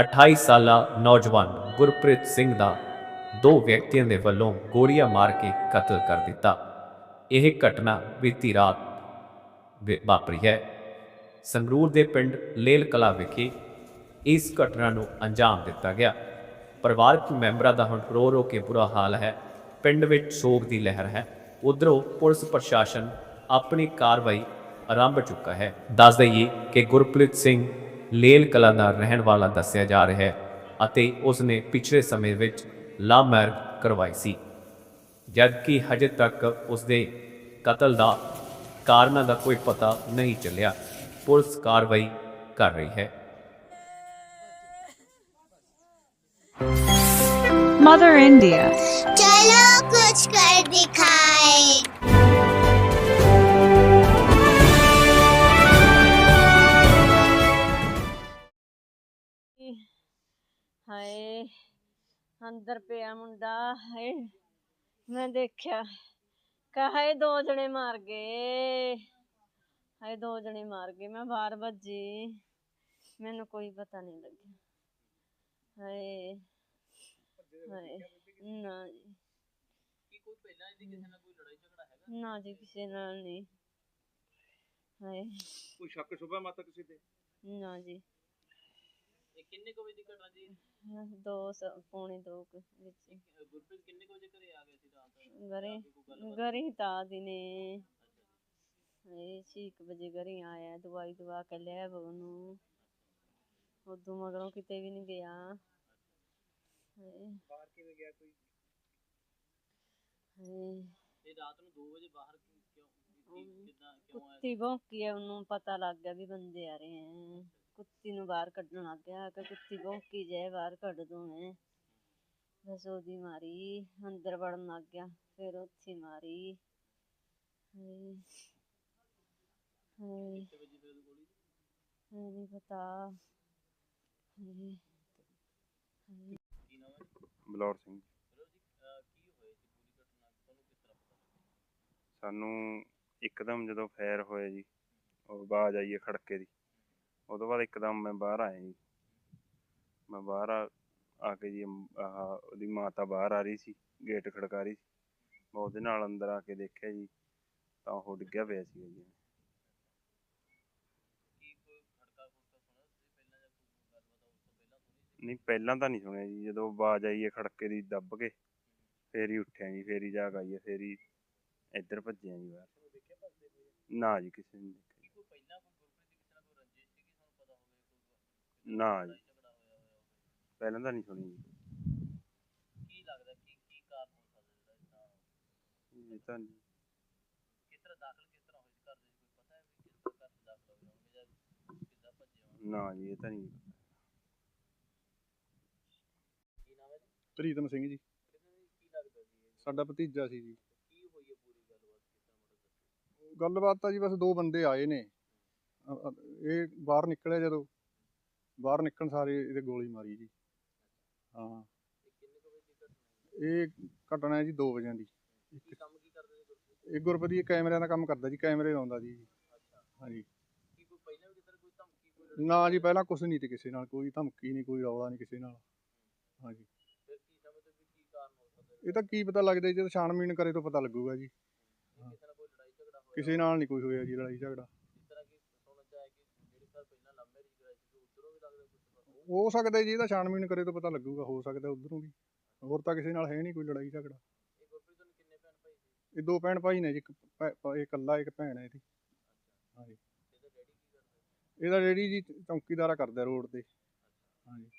28 ਸਾਲਾ ਨੌਜਵਾਨ ਗੁਰਪ੍ਰੀਤ ਸਿੰਘ ਦਾ ਦੋ ਵਿਅਕਤੀਆਂ ਦੇ ਵੱਲੋਂ ਗੋਲੀਆਂ ਮਾਰ ਕੇ ਕਤਲ ਕਰ ਦਿੱਤਾ। ਇਹ ਘਟਨਾ ਬੀਤੀ ਰਾਤ ਵਾਪਰੀ ਹੈ। ਸੰਗਰੂਰ ਦੇ ਪਿੰਡ ਲੇਲ ਕਲਾ ਵਿਖੇ ਇਸ ਘਟਨਾ ਨੂੰ ਅੰਜਾਮ ਦਿੱਤਾ ਗਿਆ। ਪਰਿਵਾਰਕ ਮੈਂਬਰਾਂ ਦਾ ਹੁਣ ਰੋ ਰੋ ਕੇ ਬੁਰਾ ਹਾਲ ਹੈ। ਪਿੰਡ ਵਿੱਚ ਸੋਗ ਦੀ ਲਹਿਰ ਹੈ। ਉਧਰੋਂ ਪੁਲਿਸ ਪ੍ਰਸ਼ਾਸਨ ਆਪਣੀ ਕਾਰਵਾਈ ਆਰੰਭ ਚੁੱਕਾ ਹੈ। ਦੱਸ ਦਈਏ ਕਿ ਗੁਰਪ੍ਰੀਤ ਸਿੰਘ ਲੇਲ ਕਲਾ ਦਾ ਰਹਿਣ ਵਾਲਾ ਦੱਸਿਆ ਜਾ ਰਿਹਾ ਹੈ ਅਤੇ ਉਸਨੇ ਪਿਛਲੇ ਸਮੇਂ ਵਿੱਚ ਲਾ ਮੈਰਿਜ ਕਰਵਾਈ ਸੀ ਜਦਕਿ ਹਜੇ ਤੱਕ ਉਸਦੇ ਕਤਲ ਦਾ ਕਾਰਨਾਂ ਦਾ ਕੋਈ ਪਤਾ ਨਹੀਂ ਚੱਲਿਆ ਪੁਲਿਸ ਕਾਰਵਾਈ ਕਰ ਰਹੀ ਹੈ Mother India. चलो कुछ कर दिखाए ਹਾਏ ਅੰਦਰ ਪਿਆ ਮੁੰਡਾ ਹਾਏ ਮੈਂ ਦੇਖਿਆ ਕਹਾਏ ਦੋ ਜਣੇ ਮਾਰ ਗਏ ਹਾਏ ਦੋ ਜਣੇ ਮਾਰ ਗਏ ਮੈਂ ਬਾਹਰ ਭੱਜੀ ਮੈਨੂੰ ਕੋਈ ਪਤਾ ਨਹੀਂ ਲੱਗਿਆ ਹਾਏ ਹਾਏ ਨਾ ਜੀ। ਨਾ ਜੀ ਕਿਸੇ ਨਾਲ ਨਹੀਂ ਹਾਏ। ਕੋਈ ਸ਼ੱਕ ਸ਼ੁਬਾ ਮਾਤਾ ਕਿਸੇ ਤੇ? ਨਾ ਜੀ। ਇਹ ਕਿੰਨੇ ਕੁ ਵਜੇ ਦੀ ਘਟਨਾ ਜੀ? ਦੋ ਸ- ਪੌਣੇ ਦੋ ਕੁ ਵਿੱਚ। ਅਹ ਗੁਰਪ੍ਰੀਤ ਕਿੰਨੇ ਕੁ ਵਜੇ ਘਰੇ ਆ ਗਏ ਸੀ ਰਾਤ? ਘਰੇ ਕੋਈ ਗੱਲਬਾਤ? ਘਰੇ ਤਾਂ ਦਿਨੇ ਇਹ ਛੇ ਕੁ ਵਜੇ ਘਰੇ ਆਇਆ ਦਵਾਈ ਦਵਾ ਕੇ ਲਿਆ ਉਹਨੂੰ। ਉਦੋਂ ਮਗਰੋਂ ਕਿਤੇ ਵੀ ਨਹੀਂ ਗਿਆ। ਹਾਏ ਬਾਹਰ ਕਿਵੇਂ ਗਿਆ ਕੋਈ? ਹਾਏ ਤੇ ਰਾਤ ਨੂੰ 2 ਵਜੇ ਬਾਹਰ ਕਿਉਂ ਕਿਉਂ ਕੀ- ਕਿੱਦਾਂ ਕਿਉਂ ਆਇਆ ਕੁੱਤੀ ਭੌਂਕੀ ਆ ਉਹਨੂੰ ਪਤਾ ਲੱਗ ਗਿਆ ਵੀ ਬੰਦੇ ਆ ਰਹੇ ਹੈ ਕੁੱਤੀ ਨੂੰ ਬਾਹਰ ਕੱਢਣ ਲੱਗ ਗਿਆ ਕਿ ਕੁੱਤੀ ਭੌਂਕੀ ਜਾਏ, ਬਾਹਰ ਕੱਢ ਦੂੰ ਮੈਂ ਬਸ ਉਹਦੀ ਮਾਰੀ, ਅੰਦਰ ਵੜਨ ਲੱਗ ਗਿਆ, ਫਿਰ ਉੱਥੇ ਮਾਰੀ। ਹਾਏ ਨਹੀਂ ਪਤਾ। ਹਾਏ ਹਾਏ। ਬਲੌਰ ਸਿੰਘ। ਚਲੋ ਜੀ ਅਹ ਸਾਨੂੰ ਇੱਕਦਮ ਜਦੋਂ ਫਾਇਰ ਹੋਇਆ ਜੀ, ਉਹ ਆਵਾਜ਼ ਆਈ ਹੈ ਖੜਕੇ ਦੀ। ਉਹ ਤੋਂ ਬਾਅਦ ਇੱਕਦਮ ਮੈਂ ਬਾਹਰ ਆਇਆ ਜੀ। ਮੈਂ ਬਾਹਰ ਆ ਆ ਕੇ ਜੀ ਆਹ ਉਹਦੀ ਮਾਤਾ ਬਾਹਰ ਆ ਰਹੀ ਸੀ ਗੇਟ ਖੜਕਾ ਰਹੀ ਸੀ। ਮੈਂ ਉਹਦੇ ਨਾਲ ਅੰਦਰ ਆ ਕੇ ਦੇਖਿਆ ਜੀ ਤਾਂ ਉਹ ਡਿੱਗਿਆ ਪਿਆ ਸੀ ਜੀ। ਪਹਿਲਾਂ ਤੋਂ ਨਹੀਂ ਪਹਿਲਾਂ ਤਾਂ ਨਹੀਂ ਸੁਣਿਆ ਜੀ। ਜਦੋਂ ਆਵਾਜ਼ ਆਈ ਹੈ ਖੜਕੇ ਦੀ ਦੱਬ ਕੇ ਫੇਰ ਹੀ ਉੱਠਿਆ ਜੀ ਫੇਰ ਹੀ ਜਾਗ ਆਈ ਹੈ ਫੇਰ ਹੀ ਇੱਧਰ ਭੱਜਿਆ ਜੀ ਬਾਹਰ। ਨਾ ਜੀ ਕਿਸੇ ਨੇ ਦੇਖਿਆ ਕੀ ਕੋਈ ਪਹਿਲਾਂ ਕੋਈ ਗੁਰਪ੍ਰੀਤ ਦੀ ਕਿਸੇ ਨਾਲ ਕੋਈ ਰੰਜਿਸ਼ ਸੀਗੀ ਤੁਹਾਨੂੰ ਪਤਾ ਹੋਵੇ ਕੋਈ ਨਾ ਜੀ। ਪਹਿਲਾਂ ਤਾਂ ਨਹੀਂ ਸੁਣੀ ਜੀ। ਕੀ ਲੱਗਦਾ ਕੀ ਕੀ ਕਾਰਨ ਹੋ ਸਕਦਾ ਜਿਹੜਾ ਇਦਾਂ ਇਹ ਤਾਂ ਨਹੀਂ। ਕਿਸ ਤਰ੍ਹਾਂ ਦਾਖਲ ਕਿਸ ਤਰ੍ਹਾਂ ਹੋਏ ਸੀ ਘਰ ਦੇ ਵਿੱਚ ਕੋਈ ਪਤਾ ਹੈ ਵੀ ਕਿਸ ਤਰ੍ਹਾਂ ਘਰ 'ਚ ਦਾਖਲ ਹੋਏ ਹੋਣਗੇ ਜਾਂ ਕਿੱਦਾਂ ਭੱਜੇ ਹੋਣਗੇ ਨਾ ਜੀ ਇਹ ਤਾਂ ਨਹੀਂ। ਕੀ ਨਾਮ ਹੈ ਜੀ? ਪ੍ਰੀਤਮ ਸਿੰਘ ਜੀ। ਕਿਹਦੇ ਕੀ ਲੱਗਦਾ ਜੀ ਇਹ? ਸਾਡਾ ਭਤੀਜਾ ਸੀ ਜੀ। ਕੀ ਹੋਈ ਹੈ ਪੂਰੀ ਗੱਲਬਾਤ? ਦੱਸੋ? ਤਾਂ ਜੀ ਬਸ ਦੋ ਬੰਦੇ ਆਏ ਨੇ। ਅ- ਅ- ਇਹ ਬਾਹਰ ਨਿਕਲਿਆ ਜਦੋਂ। ਬਾਹਰ ਨਿਕਲਣ ਸਾਰੇ ਇਹਦੇ ਗੋਲੀ ਮਾਰੀ ਜੀ। ਹਾਂ। ਇਹ ਘਟਨਾ ਹੈ ਜੀ 2 ਵਜੇ ਦੀ। ਕੰਮ ਕੀ ਕਰਦੇ ਨੇ ਗੁਰਪ੍ਰੀਤ? ਇਹ ਗੁਰਪ੍ਰੀਤ ਕੈਮਰਿਆਂ ਦਾ ਕੰਮ ਕਰਦਾ ਜੀ ਕੈਮਰੇ ਲਾਉਂਦਾ ਜੀ। ਹਾਂਜੀ। ਨਾ ਜੀ ਪਹਿਲਾਂ ਕੁਛ ਨਹੀਂ ਤੇ ਕਿਸੇ ਨਾਲ ਕੋਈ ਧਮਕੀ ਨਹੀਂ ਕੋਈ ਰੌਲਾ ਨਹੀਂ ਕਿਸੇ ਨਾਲ। ਹਾਂਜੀ? ਇਹ ਤਾਂ ਕੀ ਪਤਾ ਲੱਗਦਾ ਜੀ, ਜਦੋਂ ਛਾਣਬੀਣ ਕਰੇ ਤਾਂ ਪਤਾ ਲੱਗੂਗਾ ਜੀ। ਜੇ ਕਿਸੇ ਨਾਲ ਕੋਈ ਲੜਾਈ ਝਗੜਾ ਹੋਇਆ? ਕਿਸੇ ਨਾਲ ਨਹੀਂ ਕੋਈ ਹੋਇਆ ਜੀ ਲੜਾਈ ਝਗੜਾ। ਹੋ ਸਕਦਾ ਜੀ ਇਹਦਾ ਛਾਣਬੀਣ ਕਰੇ ਤਾਂ ਪਤਾ ਲੱਗੂਗਾ, ਹੋ ਸਕਦਾ ਉਧਰੋਂ ਵੀ। ਹੋਰ ਤਾਂ ਕਿਸੇ ਨਾਲ ਹੈ ਨਹੀਂ ਕੋਈ ਲੜਾਈ ਝਗੜਾ। ਇਹ ਦੋ ਭੈਣ ਭਾਈ ਨੇ ਜੀ, ਇੱਕ ਭੈ- ਭਾ- ਇਹ ਇਕੱਲਾ ਇੱਕ ਭੈਣ ਹੈ ਇਹਦੀ। ਹਾਂਜੀ। ਇਹਦਾ ਡੈਡੀ ਕਰਦਾ ਜੀ ਚੌਂਕੀਦਾਰਾ ਕਰਦਾ ਰੋਡ ਤੇ। ਹਾਂਜੀ।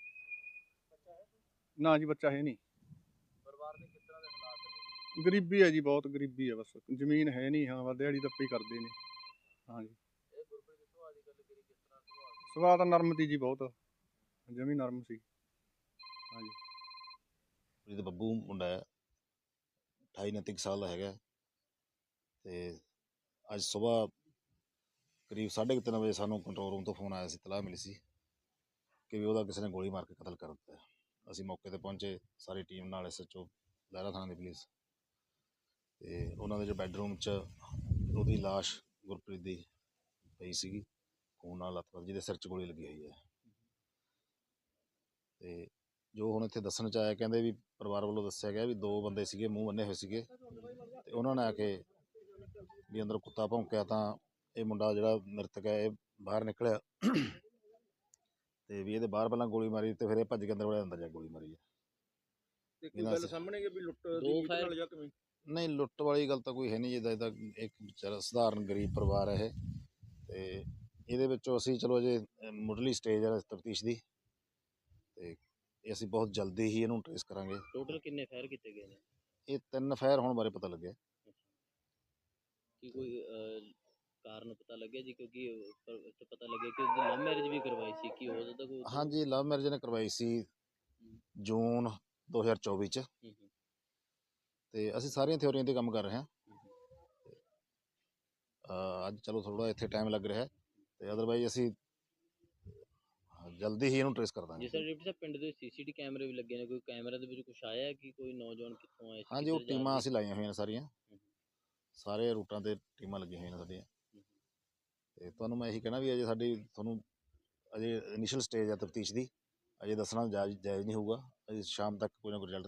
ਨਾ ਜੀ, ਬੱਚਾ ਹੈ ਨਹੀਂ। ਗਰੀਬੀ ਹੈ ਜੀ, ਬਹੁਤ ਗਰੀਬੀ ਹੈ ਬਸ। ਜ਼ਮੀਨ ਹੈ ਨਹੀਂ, ਹਾਂ ਵਾ ਦਿਹਾੜੀ ਦੱਪੀ ਕਰਦੇ ਨੇ। ਹਾਂਜੀ ਇਹ ਗੁਰਪ੍ਰੀਤ ਦੇ ਸੁਭਾਅ ਦੀ ਗੱਲ ਕਰੀ ਕਿਸ ਤਰ੍ਹਾਂ ਸੁਭਾਅ ਸੀ? ਤਾਂ ਨਰਮ ਤੀ ਜੀ ਬਹੁਤ। ਜਮੀ ਨਰਮ ਸੀ। ਹਾਂਜੀ। ਪ੍ਰੀਤ ਬੱਬੂ ਮੁੰਡਾ ਹੈ। 28 29 ਕੁ ਸਾਲ ਦਾ ਹੈਗਾ। ਤੇ ਅੱਜ ਸਵੇਰ ਕਰੀਬ 3:30 ਵਜੇ ਸਾਨੂੰ ਕੰਟਰੋਲ ਰੂਮ ਤੋਂ ਫੋਨ ਆਇਆ ਸੀ, ਤਲਾਹ ਮਿਲੀ ਸੀ ਕਿ ਵੀ ਉਹਦਾ ਕਿਸੇ ਨੇ ਗੋਲੀ ਮਾਰ ਕੇ ਕਤਲ ਕਰ ਦਿੱਤਾ ਅਸੀਂ ਮੌਕੇ ਤੇ ਪਹੁੰਚੇ, ਸਾਰੀ ਟੀਮ ਨਾਲ ਐਸਐਚਓ ਲਹਿਰਾ ਥਾਣਾ ਦੀ ਪੁਲਿਸ। ਤੇ ਉਹਨਾਂ ਦੇ ਜੋ ਬੈੱਡਰੂਮ 'ਚ ਉਹਦੀ ਲਾਸ਼ ਗੁਰਪ੍ਰੀਤ ਦੀ ਪਈ ਸੀਗੀ। ਖੂਨ ਨਾਲ ਲੱਤ ਜਿਹਦੇ ਸਿਰ 'ਚ ਗੋਲੀ ਲੱਗੀ ਹੋਈ ਹੈ। ਜੋ ਹੁਣ ਇੱਥੇ ਦੱਸਣ ਚ ਆਇਆ ਕਹਿੰਦੇ ਵੀ ਪਰਿਵਾਰ ਵੱਲੋਂ ਦੱਸਿਆ ਗਿਆ ਵੀ ਦੋ ਬੰਦੇ ਸੀਗੇ ਮੂੰਹ ਬੰਨੇ ਹੋਏ ਸੀਗੇ। ਤੇ ਉਹਨਾਂ ਨੇ ਆ ਕੇ ਵੀ ਅੰਦਰ ਕੁੱਤਾ ਭੌਂਕਿਆ ਤਾਂ ਇਹ ਮੁੰਡਾ ਜਿਹੜਾ ਮ੍ਰਿਤਕ ਹੈ ਇਹ ਬਾਹਰ ਨਿਕਲਿਆ। ਤੇ ਵੀ ਇਹਦੇ ਬਾਹਰ ਪਹਿਲਾਂ ਗੋਲੀ ਮਾਰੀ ਤੇ ਫਿਰ ਇਹ ਭੱਜ ਕੇ ਅੰਦਰ ਵੜਿਆ ਅੰਦਰ ਜਾ ਗੋਲੀ ਮਾਰੀ ਹੈ। ਤੇ ਕੋਈ ਇਹਨਾਂ ਗੱਲ ਸੇ- ਸਾਹਮਣੇ ਕਿ ਵੀ ਲੁੱਟ ਦੋ ਦੀ ਨੀਤ ਫਾਇਰ- ਨਾਲ ਜਾਂ ਕਿਵੇਂ? ਨਹੀਂ ਲੁੱਟ ਵਾਲੀ ਗੱਲ ਤਾਂ ਕੋਈ ਹੈ ਨਹੀਂ ਜਿੱਦਾਂ ਇਹਦਾ ਇੱਕ ਵਿਚਾਰਾ ਸਧਾਰਨ ਗਰੀਬ ਪਰਿਵਾਰ ਹੈ ਇਹ। ਤੇ ਇਹਦੇ ਵਿੱਚੋਂ ਅਸੀਂ ਚਲੋ ਅਜੇ ਮੁੱਢਲੀ ਸਟੇਜ ਹੈ ਤਫਤੀਸ਼ ਦੀ ਤੇ ਇਹ ਅਸੀਂ ਬਹੁਤ ਜਲਦੀ ਹੀ ਇਹਨੂੰ ਟ੍ਰੇਸ ਕਰਾਂਗੇ। ਟੋਟਲ ਕਿੰਨੇ ਫਾਇਰ ਕੀਤੇ ਗਏ ਨੇ? ਇਹ ਤਿੰਨ ਫਾਇਰ ਹੋਣ ਬਾਰੇ ਪਤਾ ਲੱਗਿਆ। ਕੀ ਕੋਈ ਕਾਰਨ ਪਤਾ ਲੱਗਿਆ ਜੀ? ਕਿਉਂਕਿ ਪਤਾ ਲੱਗਿਆ ਕਿ ਉਹਦੀ ਲਵ ਮੈਰਿਜ ਵੀ ਕਰਵਾਈ ਸੀ ਕਿ ਉਹਦਾ ਤਾਂ ਕੋਈ ਹਾਂਜੀ ਲਵ ਮੈਰਿਜ ਨੇ ਕਰਵਾਈ ਸੀ ਜੂਨ 2024 ਚ। ਹੂੰ, ਹੂੰ, ਤੇ ਅਸੀਂ ਸਾਰੀਆਂ ਥਿਉਰੀਆਂ ਤੇ ਕੰਮ ਕਰ ਰਹੇ ਹਾਂ। ਹੂੰ, ਹੂੰ। ਅੱਜ ਚਲੋ ਥੋੜਾ ਇੱਥੇ ਟਾਈਮ ਲੱਗ ਰਿਹਾ ਹੈ। ਤੇ ਅਦਰਵਾਈਜ਼ ਅਸੀਂ ਜਲਦੀ ਹੀ ਇਹਨੂੰ ਟ੍ਰੇਸ ਕਰ ਜੀ ਦਾਂਗੇ ਸਰ ਡਿਪਟੀ ਸਾਹਿਬ ਪਿੰਡ ਦੇ ਸੀਸੀਟੀ ਕੈਮਰੇ ਵੀ ਲੱਗੇ ਨੇ ਕੋਈ ਕੈਮਰਾ ਦੇ ਵਿੱਚ ਕੁਛ ਆਇਆ ਕਿ ਕੋਈ ਨੌਜਵਾਨ ਕਿੱਥੋਂ ਆਇਆ ਹਾਂਜੀ ਉਹ ਜਾ ਟੀਮਾਂ ਅਸੀਂ ਲਾਈਆਂ ਹੋਈਆਂ ਨੇ ਸਾਰੀਆਂ। ਸਾਰੇ ਰੂਟਾਂ ਤੇ ਟੀਮਾਂ ਲੱਗੀਆਂ ਹੋਈਆਂ ਨੇ ਸਾਡੀਆਂ। ਤੇ ਤੁਹਾਨੂੰ ਮੈਂ ਇਹੀ ਕਹਿਣਾ ਵੀ ਅਜੇ ਸਾਡੀ ਤੁਹਾਨੂੰ ਅਜੇ ਇਨੀਸ਼ੀਅਲ ਸਟੇਜ ਹੈ ਤਫਤੀਸ਼ ਦੀ। ਅਜੇ ਦੱਸਣਾ ਜਾਇਜ਼ ਨਹੀਂ ਹੋਊਗਾ। ਅਜੇ ਸ਼ਾਮ ਤੱਕ ਕੋਈ ਨਾ ਕੋਈ ਰਿਜ਼ਲਟ